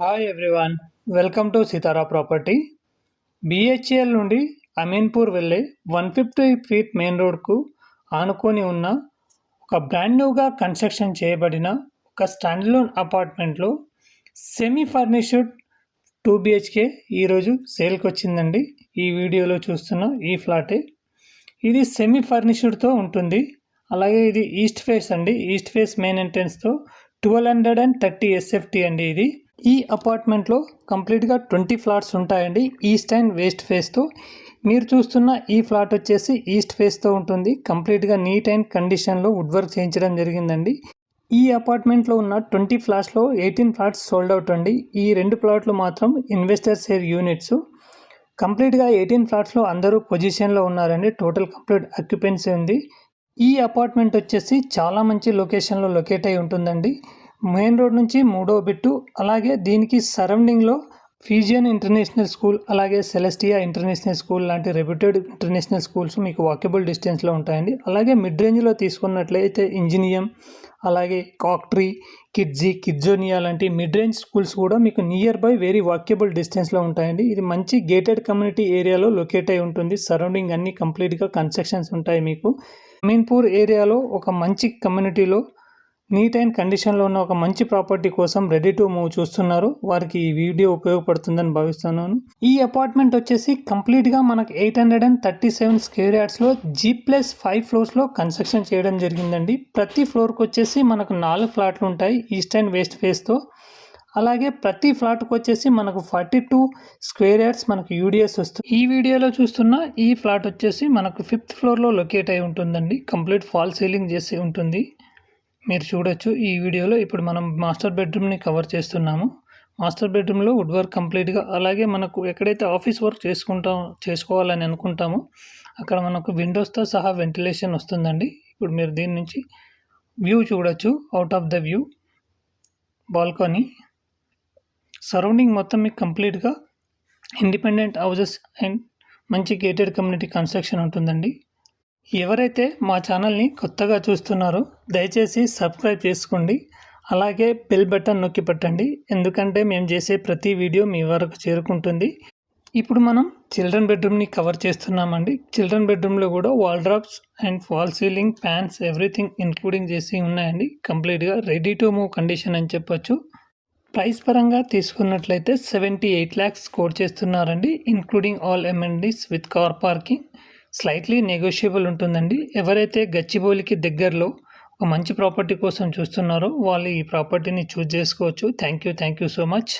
Hi everyone welcome to Sitara property BHEL నుండి అమీన్పూర్ వెళ్ళే one fifty feet main రోడ్కు ఆనుకొని ఉన్న ఒక బ్రాండ్ న్యూగా కన్స్ట్రక్షన్ చేయబడిన ఒక స్టాండ్లోన్ అపార్ట్మెంట్లో సెమీ ఫర్నిష్డ్ టూ బిహెచ్కే ఈరోజు సేల్కి వచ్చిందండి. ఈ వీడియోలో చూస్తున్న ఈ ఫ్లాటే ఇది సెమీ ఫర్నిష్డ్తో ఉంటుంది. అలాగే ఇది ఈస్ట్ ఫేస్ అండి. East face main ఎంట్రెన్స్తో twelve hundred and thirty SFT అండి ఇది. ఈ అపార్ట్మెంట్లో కంప్లీట్గా ట్వంటీ ఫ్లాట్స్ ఉంటాయండి ఈస్ట్ అండ్ వెస్ట్ ఫేస్తో. మీరు చూస్తున్న ఈ ఫ్లాట్ వచ్చేసి ఈస్ట్ ఫేస్తో ఉంటుంది. కంప్లీట్గా నీట్ అండ్ కండిషన్లో వుడ్ వర్క్ చేయించడం జరిగిందండి. ఈ అపార్ట్మెంట్లో ఉన్న ట్వంటీ ఫ్లాట్స్లో ఎయిటీన్ ఫ్లాట్స్ సోల్డ్ అవుట్ అండి. ఈ రెండు ప్లాట్లు మాత్రం ఇన్వెస్టర్ షేర్ యూనిట్స్. కంప్లీట్గా ఎయిటీన్ ఫ్లాట్స్లో అందరూ పొజిషన్లో ఉన్నారండి. టోటల్ కంప్లీట్ అక్యుపెన్సీ ఉంది. ఈ అపార్ట్మెంట్ వచ్చేసి చాలా మంచి లొకేషన్లో లొకేట్ అయి ఉంటుందండి. మెయిన్ రోడ్ నుంచి మూడో బిట్టు అలాగే దీనికి సరౌండింగ్లో ఫీజియన్ ఇంటర్నేషనల్ స్కూల్ అలాగే సెలెస్టియా ఇంటర్నేషనల్ స్కూల్ లాంటి రెప్యూటెడ్ ఇంటర్నేషనల్ స్కూల్స్ మీకు వాకబుల్ డిస్టెన్స్లో ఉంటాయండి. అలాగే మిడ్ రేంజ్లో తీసుకున్నట్లయితే ఇంజనీయం అలాగే కాక్ట్రీ కిడ్జీ కిడ్జోనియా లాంటి మిడ్ రేంజ్ స్కూల్స్ కూడా మీకు నియర్ బై వెరీ వాక్యబుల్ డిస్టెన్స్లో ఉంటాయండి. ఇది మంచి గేటెడ్ కమ్యూనిటీ ఏరియాలో లొకేట్ అయి ఉంటుంది. సరౌండింగ్ అన్ని కంప్లీట్గా కన్స్ట్రక్షన్స్ ఉంటాయి మీకు. మీన్పూర్ ఏరియాలో ఒక మంచి కమ్యూనిటీలో నీట్ అండ్ కండిషన్లో ఉన్న ఒక మంచి ప్రాపర్టీ కోసం రెడీ టు మూవ్ చూస్తున్నారు. వారికి ఈ వీడియో ఉపయోగపడుతుందని భావిస్తున్నాను. ఈ అపార్ట్మెంట్ వచ్చేసి కంప్లీట్గా మనకు eight hundred and thirty seven square యార్డ్స్లో G plus five ఫ్లోర్స్లో కన్స్ట్రక్షన్ చేయడం జరిగిందండి. ప్రతి ఫ్లోర్కి వచ్చేసి మనకు నాలుగు ఫ్లాట్లు ఉంటాయి ఈస్ట్ అండ్ వెస్ట్ ఫేస్తో. అలాగే ప్రతి ఫ్లాట్కి వచ్చేసి మనకు ఫార్టీ టూ స్క్వేర్ యార్డ్స్ మనకు యూడిఎస్ వస్తుంది. ఈ వీడియోలో చూస్తున్న ఈ ఫ్లాట్ వచ్చేసి మనకు ఫిఫ్త్ ఫ్లోర్లో లొకేట్ అయి ఉంటుందండి. కంప్లీట్ ఫాల్ సీలింగ్ చేసి ఉంటుంది. మీరు చూడొచ్చు. ఈ వీడియోలో ఇప్పుడు మనం మాస్టర్ బెడ్రూమ్ని కవర్ చేస్తున్నాము. మాస్టర్ బెడ్రూమ్లో వుడ్ వర్క్ కంప్లీట్గా అలాగే మనకు ఎక్కడైతే ఆఫీస్ వర్క్ చేసుకుంటాం చేసుకోవాలని అనుకుంటామో అక్కడ మనకు విండోస్తో సహా వెంటిలేషన్ వస్తుందండి. ఇప్పుడు మీరు దీని నుంచి వ్యూ చూడొచ్చు. Out of the view balcony. Surrounding మొత్తం మీకు కంప్లీట్గా ఇండిపెండెంట్ హౌజెస్ అండ్ మంచి గేటెడ్ కమ్యూనిటీ కన్స్ట్రక్షన్ ఉంటుందండి. ఎవరైతే మా ఛానల్ని కొత్తగా చూస్తున్నారో దయచేసి సబ్స్క్రైబ్ చేసుకోండి. అలాగే బెల్ బటన్ నొక్కి పెట్టండి. ఎందుకంటే మేము చేసే ప్రతి వీడియో మీ వరకు చేరుకుంటుంది. ఇప్పుడు మనం చిల్డ్రన్ బెడ్రూమ్ని కవర్ చేస్తున్నామండి. చిల్డ్రన్ బెడ్రూమ్లో కూడా wall drops and fall ceiling fans everything including చేసి ఉన్నాయండి. కంప్లీట్గా రెడీ టు మూవ్ కండిషన్ అని చెప్పొచ్చు. ప్రైస్ పరంగా తీసుకున్నట్లయితే సెవెంటీ ఎయిట్ ల్యాక్స్ స్కోర్ చేస్తున్నారండి. Including all amenities with car parking. Slightly negotiable ఉంటుందండి. ఎవరైతే గచ్చిబౌలికి దగ్గరలో ఒక మంచి ప్రాపర్టీ కోసం చూస్తున్నారో వాళ్ళు ఈ ప్రాపర్టీని చూస్ చేసుకోవచ్చు. Thank you thank you so much.